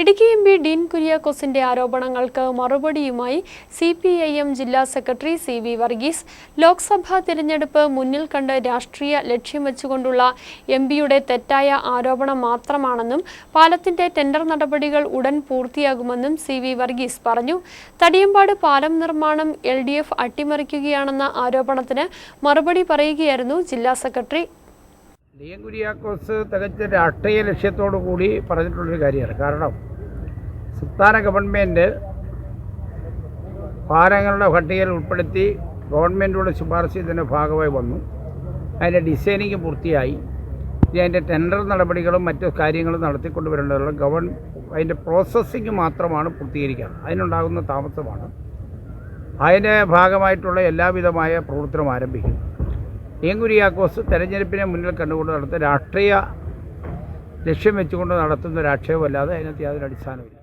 Idukki M P Dean കുര്യാക്കോസിന്റെ ആരോപണങ്ങൾക്ക് മറുപടിയുമായി സി പി ഐ എം ജില്ലാ secretary C V Varghese. Lok Sabha തിരഞ്ഞെടുപ്പ് മുന്നിൽ കണ്ട് രാഷ്ട്രീയ ലക്ഷ്യം വെച്ചുകൊണ്ടുള്ള എം പിയുടെ തെറ്റായ ആരോപണം മാത്രമാണെന്നും പാലത്തിന്റെ ടെൻഡർ നടപടികൾ ഉടൻ പൂർത്തിയാകുമെന്നും സി വി വർഗീസ് പറഞ്ഞു. തടിയമ്പാട് പാലം നിർമ്മാണം എൽ ഡി എഫ് അട്ടിമറിക്കുകയാണെന്ന ആരോപണത്തിന് മറുപടി പറയുകയായിരുന്നു ജില്ലാ സെക്രട്ടറി. ഡി കുര്യാക്കോസ് തികച്ച രാഷ്ട്രീയ ലക്ഷ്യത്തോടു കൂടി പറഞ്ഞിട്ടുള്ളൊരു കാര്യമാണ്. കാരണം സംസ്ഥാന ഗവൺമെന്റ് പാലങ്ങളുടെ പട്ടികയിൽ ഉൾപ്പെടുത്തി ഗവൺമെന്റോട് ശുപാർശ ഇതിന്റെ ഭാഗമായി വന്നു. അതിന്റെ ഡിസൈനിങ് പൂർത്തിയായി. ഇനി അതിന്റെ ടെൻഡർ നടപടികളും മറ്റു കാര്യങ്ങളും നടത്തിക്കൊണ്ട് വരേണ്ടതുള്ള ഗവൺ അതിന്റെ പ്രോസസ്സിങ് മാത്രമാണ് പൂർത്തീകരിക്കുക അതിനുണ്ടാകുന്ന താമസമാണ്. അതിന്റെ ഭാഗമായിട്ടുള്ള എല്ലാവിധമായ പ്രവർത്തനം ആരംഭിക്കും. എം കുര്യാക്കോസ് തെരഞ്ഞെടുപ്പിനെ മുന്നിൽ കണ്ടുകൊണ്ട് നടത്തുന്ന രാഷ്ട്രീയ ലക്ഷ്യം വെച്ചുകൊണ്ട് നടത്തുന്ന ഒരു ആക്ഷേപമല്ലാതെ അതിനകത്ത് യാതൊരു അടിസ്ഥാനമില്ല